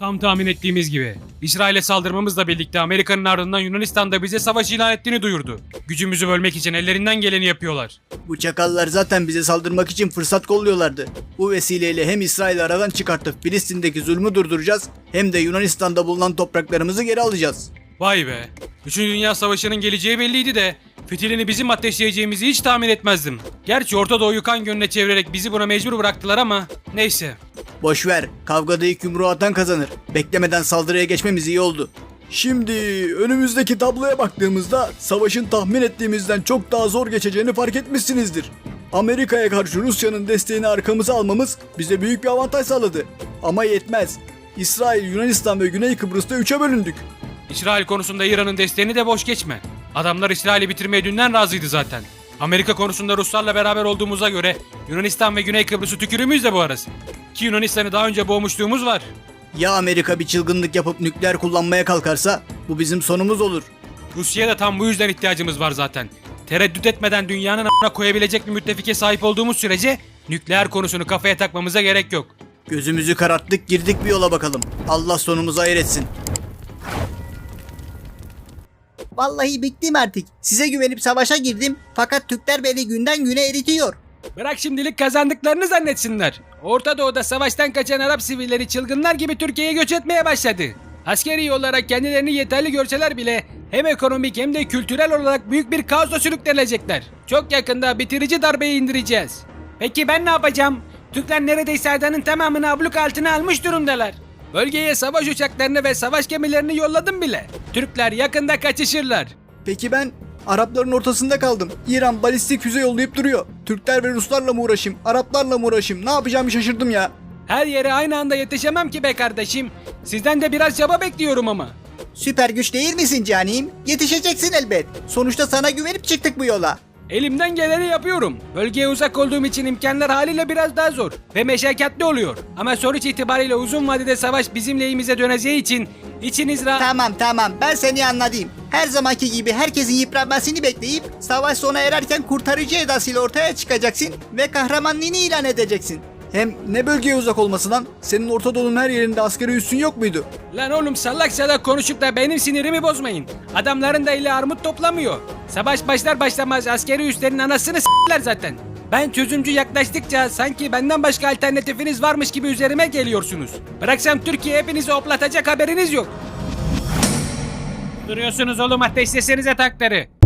Tam tahmin ettiğimiz gibi. İsrail'e saldırmamızla birlikte Amerika'nın ardından Yunanistan'da bize savaş ilan ettiğini duyurdu. Gücümüzü bölmek için ellerinden geleni yapıyorlar. Bu çakallar zaten bize saldırmak için fırsat kolluyorlardı. Bu vesileyle hem İsrail'i aradan çıkartıp Filistin'deki zulmü durduracağız hem de Yunanistan'da bulunan topraklarımızı geri alacağız. Vay be. Üçüncü Dünya Savaşı'nın geleceği belliydi de fitilini bizim ateşleyeceğimizi hiç tahmin etmezdim. Gerçi Orta Doğu'yu kan gönlüne çevirerek bizi buna mecbur bıraktılar ama neyse. Boş ver. Kavgada ilk yumruğu atan kazanır. Beklemeden saldırıya geçmemiz iyi oldu. Şimdi önümüzdeki tabloya baktığımızda savaşın tahmin ettiğimizden çok daha zor geçeceğini fark etmişsinizdir. Amerika'ya karşı Rusya'nın desteğini arkamıza almamız bize büyük bir avantaj sağladı. Ama yetmez. İsrail, Yunanistan ve Güney Kıbrıs'ta üçe bölündük. İsrail konusunda İran'ın desteğini de boş geçme. Adamlar İsrail'i bitirmeye dünden razıydı zaten. Amerika konusunda Ruslarla beraber olduğumuza göre Yunanistan ve Güney Kıbrıs'ı tükürüğümüz de bu arası. Ki Yunanistan'ı daha önce boğmuşluğumuz var. Ya Amerika bir çılgınlık yapıp nükleer kullanmaya kalkarsa bu bizim sonumuz olur. Rusya'ya da tam bu yüzden ihtiyacımız var zaten. Tereddüt etmeden dünyanın a**ına koyabilecek bir müttefike sahip olduğumuz sürece nükleer konusunu kafaya takmamıza gerek yok. Gözümüzü kararttık girdik bir yola bakalım. Allah sonumuzu hayır etsin. Vallahi bittim artık. Size güvenip savaşa girdim fakat Türkler beni günden güne eritiyor. Bırak şimdilik kazandıklarını zannetsinler. Orta Doğu'da savaştan kaçan Arap sivilleri çılgınlar gibi Türkiye'ye göç etmeye başladı. Askeri olarak kendilerini yeterli görseler bile hem ekonomik hem de kültürel olarak büyük bir kaosa sürüklenecekler. Çok yakında bitirici darbeyi indireceğiz. Peki ben ne yapacağım? Türkler neredeyse adanın tamamını abluk altına almış durumdalar. Bölgeye savaş uçaklarını ve savaş gemilerini yolladım bile. Türkler yakında kaçışırlar. Peki ben Arapların ortasında kaldım. İran balistik füze yollayıp duruyor. Türkler ve Ruslarla mı uğraşayım? Araplarla mı uğraşayım? Ne yapacağımı şaşırdım ya. Her yere aynı anda yetişemem ki be kardeşim. Sizden de biraz çaba bekliyorum ama. Süper güç değil misin canim? Yetişeceksin elbet. Sonuçta sana güvenip çıktık bu yola. Elimden geleni yapıyorum. Bölgeye uzak olduğum için imkanlar haliyle biraz daha zor ve meşakkatli oluyor. Ama sonuç itibariyle uzun vadede savaş bizim lehimize döneceği için içiniz rahat... Tamam tamam ben seni anladım. Her zamanki gibi herkesin yıpranmasını bekleyip savaş sona ererken kurtarıcı edasıyla ortaya çıkacaksın ve kahramanlığını ilan edeceksin. Hem ne bölgeye uzak olması lan? Senin Orta Doğu'nun her yerinde askeri üssün yok muydu? Lan oğlum salak salak konuşup da benim sinirimi bozmayın. Adamların da eli armut toplamıyor. Savaş başlar başlamaz askeri üslerin anasını s**ler zaten. Ben çözümcü yaklaştıkça sanki benden başka alternatifiniz varmış gibi üzerime geliyorsunuz. Bıraksam Türkiye hepinizi oplatacak haberiniz yok. Duruyorsunuz oğlum ateşlesenize takları.